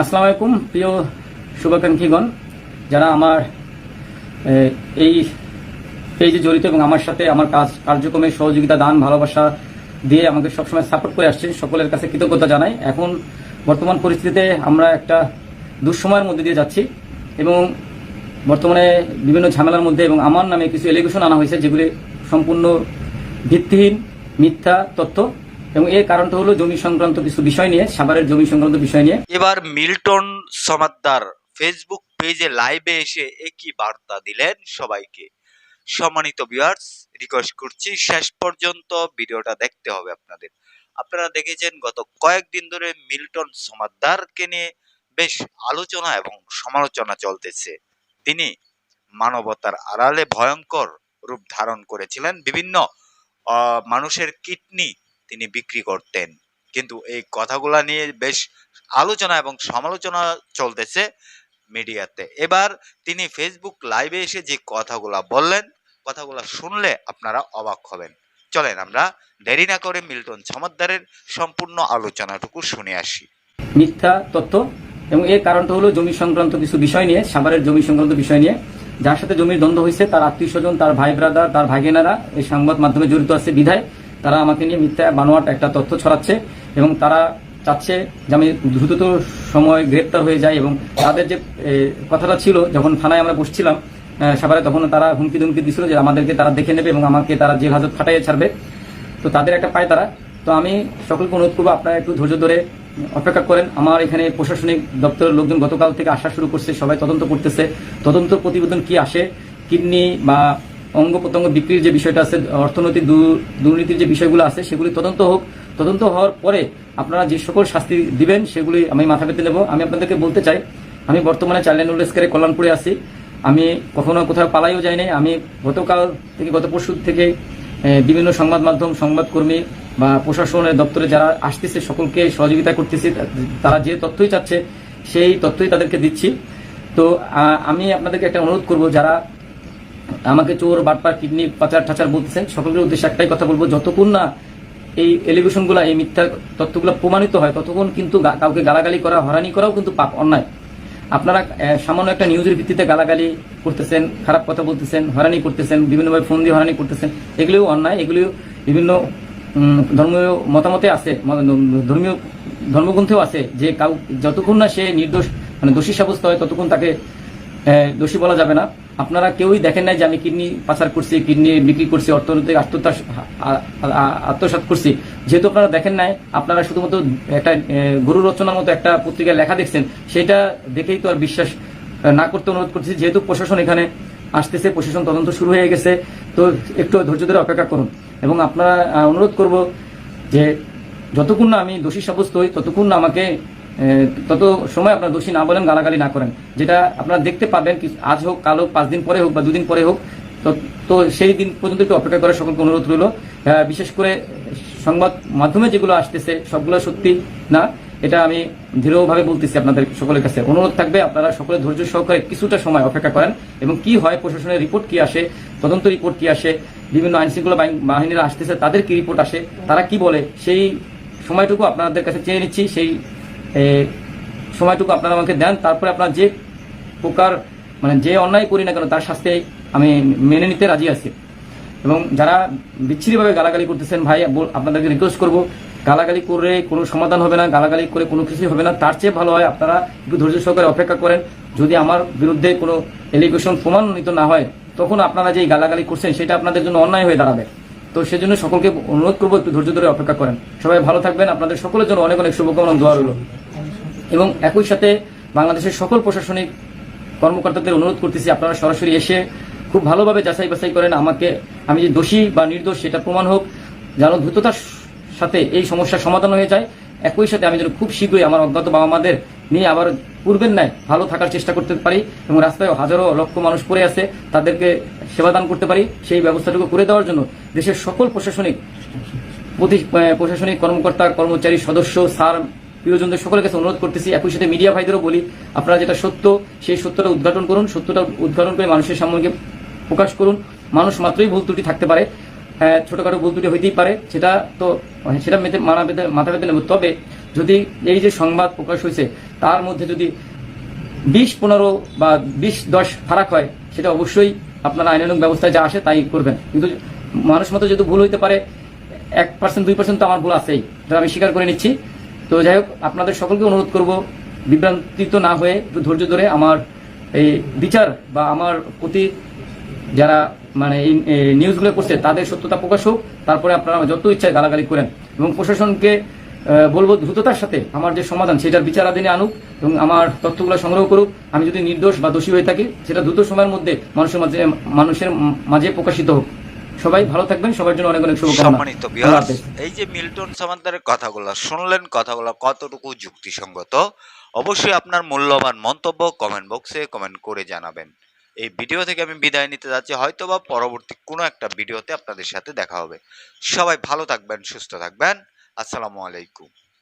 আসসালামু আলাইকুম, প্রিয় শুভাকাঙ্ক্ষীগণ। যারা আমার এই পেজে জড়িত এবং আমার সাথে আমার কাজ, কার্যক্রমে সহযোগিতা, দান, ভালোবাসা দিয়ে আমাকে সবসময় সাপোর্ট করে আসছেন, সকলের কাছে কৃতজ্ঞতা জানাই। এখন বর্তমান পরিস্থিতিতে আমরা একটা দুঃসময়ের মধ্যে দিয়ে যাচ্ছি এবং বর্তমানে বিভিন্ন ঝামেলার মধ্যে এবং আমার নামে কিছু এলিগেশন আনা হয়েছে, যেগুলি সম্পূর্ণ ভিত্তিহীন মিথ্যা তথ্য। এবং এর কারণটা হলো জমি সংক্রান্ত কিছু বিষয় নিয়ে, সাভারের জমি সংক্রান্ত বিষয় নিয়ে। এবার মিল্টন সমাদ্দার ফেসবুক পেজে লাইভে এসে একই বার্তা দিলেন সবাইকে। সম্মানিত ভিউয়ার্স রিকোয়েস্ট করছি শেষ পর্যন্ত ভিডিওটা দেখতে হবে আপনাদের। আপনারা দেখেছেন গত কয়েকদিন ধরে মিল্টন সমাদ্দারকে নিয়ে বেশ আলোচনা এবং সমালোচনা চলতেছে। তিনি মানবতার আড়ালে ভয়ঙ্কর রূপ ধারণ করেছিলেন। বিভিন্ন মানুষের কিডনি তিনি বিক্রি করতেন। কিন্তু এই কথাগুলা নিয়ে বেশ আলোচনা এবং সমালোচনা চলতেছে মিডিয়াতে। এবার তিনি ফেসবুক লাইভে এসে যে কথাগুলা বললেন, কথাগুলা শুনলে আপনারা অবাক হবেন। চলেন আমরা দেরি না করে মিল্টন সমাদ্দারের সম্পূর্ণ আলোচনাটুকু শুনে আসি। মিথ্যা তথ্য এবং এর কারণটা হলো জমি সংক্রান্ত কিছু বিষয় নিয়ে, সাভারের জমি সংক্রান্ত বিষয় নিয়ে। যার সাথে জমির দ্বন্দ্ব হয়েছে, তার আত্মীয় স্বজন, তার ভাই ব্রাদার তার ভাগিনারা এই সংবাদ মাধ্যমে জড়িত আছে বিধায়। তারা আমাকে নিয়ে মিথ্যা বানোয়াট একটা তথ্য ছড়াচ্ছে এবং তারা চাচ্ছে যে আমি দ্রুততর সময় গ্রেপ্তার হয়ে যাই এবং তাদের যে কথাটা ছিল, যখন থানায় আমরা বসছিলাম সাভারে তখন তারা হুমকি ধুমকি দিছিল যে আমাদেরকে তারা দেখে নেবে এবং আমাকে তারা জেল হাজত খাটাইয়ে ছাড়বে। তো তাদের একটা পায় তারা। তো আমি সকলকে অনুরোধ করব, আপনারা একটু ধৈর্য ধরে অপেক্ষা করেন। আমার এখানে প্রশাসনিক দপ্তরের লোকজন গতকাল থেকে আসা শুরু করছে, সবাই তদন্ত করতেছে। তদন্ত প্রতিবেদন কি আসে, কিডনি বা অঙ্গ প্রত্যঙ্গ বিক্রির যে বিষয়টা আছে, অর্থনৈতিক দুর্নীতির যে বিষয়গুলো আছে, সেগুলি তদন্ত হোক। তদন্ত হওয়ার পরে আপনারা যে সকল শাস্তি দিবেন, সেগুলি আমি মাথা পেতে নেব। আমি আপনাদেরকে বলতে চাই, আমি বর্তমানে চাইল্ড উল্লেসকারে কল্যাণপুরে আছি। আমি কখনো কোথাও পালাইও যাইনি আমি গতকাল থেকে, গত পরশু থেকে বিভিন্ন সংবাদ মাধ্যম, সংবাদকর্মী বা প্রশাসনের দপ্তরে যারা আসতেছে, সকলকে সহযোগিতা করতেছি তারা যে তথ্যই চাচ্ছে, সেই তথ্যই তাদেরকে দিচ্ছি। তো আমি আপনাদেরকে একটা অনুরোধ করব, যারা আমাকে চোর, বাটপার, কিডনি, পাচার ঠাচার বলতেছেন, সকলের উদ্দেশ্যে একটাই কথা বলব, যতক্ষণ না এই এলিগেশনগুলা এই মিথ্যা তথ্যগুলো প্রমাণিত হয়, ততক্ষণ কিন্তু কাউকে গালাগালি করা হরানি করাও কিন্তু পাপ অন্যায়। আপনারা সামান্য একটা নিউজের ভিত্তিতে গালাগালি করতেছেন, খারাপ কথা বলতেছেন হরানি করতেছেন, বিভিন্নভাবে ফোন দিয়ে হরানি করতেছেন, এগুলিও অন্যায়, এগুলিও বিভিন্ন ধর্মীয় মতামতে আছে ধর্মীয় ধর্মগ্রন্থেও আছে যে কাউ, যতক্ষণ না সে নির্দোষ মানে দোষী সাব্যস্ত হয়, ততক্ষণ তাকে দোষী বলা যাবে না। আপনারা কেউই দেখেন নাই যে আমি কিডনি পাচার করছি, কিডনি বিক্রি করছি, অর্থনৈতিক আত্মত্যাস আ- আ- আত্মসাৎ করছি। যেহেতু আপনারা দেখেন নাই, আপনারা শুধুমাত্র একটা গুরু রচনার মতো একটা পত্রিকায় লেখা দেখছেন, সেটা দেখেই তো আর বিশ্বাস না করতে অনুরোধ করছি। যেহেতু প্রশাসন এখানে আসতেছে, প্রশাসন তদন্ত শুরু হয়ে গেছে, তো একটু ধৈর্য ধরে অপেক্ষা করুন। এবং আপনারা অনুরোধ করব যে যতক্ষণ না আমি দোষী সাব্যস্ত হই, ততক্ষণ না আমাকে তত সময় আপনার দোষী না বলেন, গালাগালি না করেন। যেটা আপনারা দেখতে পাবেন আজ হোক, কাল হোক, পাঁচ দিন পরে হোক বা দুদিন পরে হোক, তো সেই দিন পর্যন্ত একটু অপেক্ষা করে সকলকে অনুরোধ রইল। বিশেষ করে সংবাদ মাধ্যমে যেগুলো আসতেছে, সবগুলো সত্যি না, এটা আমি দৃঢ়ভাবে বলতেছি আপনাদের সকলের কাছে। অনুরোধ থাকবে, আপনারা সকলে ধৈর্য সহকারে কিছুটা সময় অপেক্ষা করেন এবং কি হয়, প্রশাসনের রিপোর্ট কি আসে, তদন্ত রিপোর্ট কি আসে, বিভিন্ন আইন শৃঙ্খলা বাহিনীরা আসতেছে, তাদের কি রিপোর্ট আসে, তারা কি বলে, সেই সময়টুকু আপনাদের কাছে চেয়ে নিচ্ছি, সেই সময়টুকু আপনারা আমাকে দেন, তারপরে আপনারা যে প্রকার মানে যে অন্যায় করি না কেন, তার শাস্তি আমি মেনে নিতে রাজি আছি। এবং যারা বিচ্ছিরিভাবে গালাগালি করতেছেন, ভাই আপনাদেরকে রিকোয়েস্ট করব, গালাগালি করে কোনো সমাধান হবে না, গালাগালি করে কোনো কিছুই হবে না, তার চেয়ে ভালো হয় আপনারা একটু ধৈর্য সহকারে অপেক্ষা করেন। যদি আমার বিরুদ্ধে কোনো এলিগেশন প্রমাণিত না হয়, তখন আপনারা যেই গালাগালি করছেন, সেটা আপনাদের জন্য অন্যায় হয়ে দাঁড়াবে। তো সেজন্য সকলকে অনুরোধ করব, একটু ধৈর্য ধরে অপেক্ষা করেন। সবাই ভালো থাকবেন, আপনাদের সকলের জন্য অনেক অনেক শুভকামনা, দোয়া রইল। এবং একই সাথে বাংলাদেশের সকল প্রশাসনিক কর্মকর্তাদের অনুরোধ করতেছি, আপনারা সরাসরি এসে খুব ভালোভাবে যাচাই বাছাই করেন। আমাকে, আমি যে দোষী বা নির্দোষ সেটা প্রমাণ হোক, যেন দ্রুততার সাথে এই সমস্যার সমাধান হয়ে যায়। একই সাথে আমি যেন খুব শীঘ্রই আমার অজ্ঞাত বাবা মাদের নিয়ে আবার পূর্বের ন্যায় ভালো থাকার চেষ্টা করতে পারি এবং রাস্তায় হাজারো লক্ষ মানুষ পড়ে আছে, তাদেরকে সেবাদান করতে পারি। সেই ব্যবস্থাটুকু করে দেওয়ার জন্য দেশের সকল প্রশাসনিক প্রশাসনিক কর্মকর্তা, কর্মচারী, সদস্য, স্যার প্রিয়জনদের সকলের কাছে অনুরোধ করতেছি একই সাথে মিডিয়া ভাইদেরও বলি আপনারা যেটা সত্য সেই সত্যটা উদ্ঘাটন করুন সত্যটা উদ্ঘাটন করে মানুষের সামনে প্রকাশ করুন। মানুষ মাত্রই ভুল ত্রুটি থাকতে পারে। হ্যাঁ, ছোটখাটো ভুল ত্রুটি হইতেই পারে সেটা তো সেটা মেতে মানা পেতে মাথা পেতে নেব। তবে যদি এই যে সংবাদ প্রকাশ হয়েছে তার মধ্যে যদি বিশ পনেরো বা বিশ দশ ফারাক হয় সেটা অবশ্যই আপনারা আইনানুগ ব্যবস্থায় যা আসে তাই করবেন। কিন্তু মানুষ মতো যেহেতু ভুল হইতে পারে এক পার্সেন্ট দুই পার্সেন্ট তো আমার ভুল আছেই আমি স্বীকার করে নিচ্ছি। তো যাই হোক, আপনাদের সকলকে অনুরোধ করব, বিভ্রান্তিত না হয়ে, ধৈর্য ধরে আমার এই বিচার বা আমার প্রতি যারা মানে এই নিউজগুলো করছে, তাদের সত্যতা প্রকাশ হোক, তারপরে আপনারা যত ইচ্ছায় গালাগালি করেন। এবং প্রশাসনকে বলব দ্রুততার সাথে আমার যে সমাধান, সেটার বিচারাধীনে আনুক এবং আমার তথ্যগুলো সংগ্রহ করুক। আমি যদি নির্দোষ বা দোষী হয়ে থাকি, সেটা দ্রুত সময়ের মধ্যে মানুষের মাঝে মানুষের মাঝে প্রকাশিত হোক। সবাই ভালো থাকবেন সবার জন্য অনেক অনেক শুভকামনা। সম্মানিত এই যে মিল্টন সমাদ্দারের কথাগুলো শুনলেন কথাগুলো কতটুকু যুক্তিসঙ্গত? অবশ্যই আপনার মূল্যবান মন্তব্য কমেন্ট বক্সে কমেন্ট করে জানাবেন। এই ভিডিও থেকে আমি বিদায় নিতে যাচ্ছি হয়তো বা পরবর্তী কোনো একটা ভিডিওতে আপনাদের সাথে দেখা হবে। সবাই ভালো থাকবেন সুস্থ থাকবেন। আসসালামু আলাইকুম।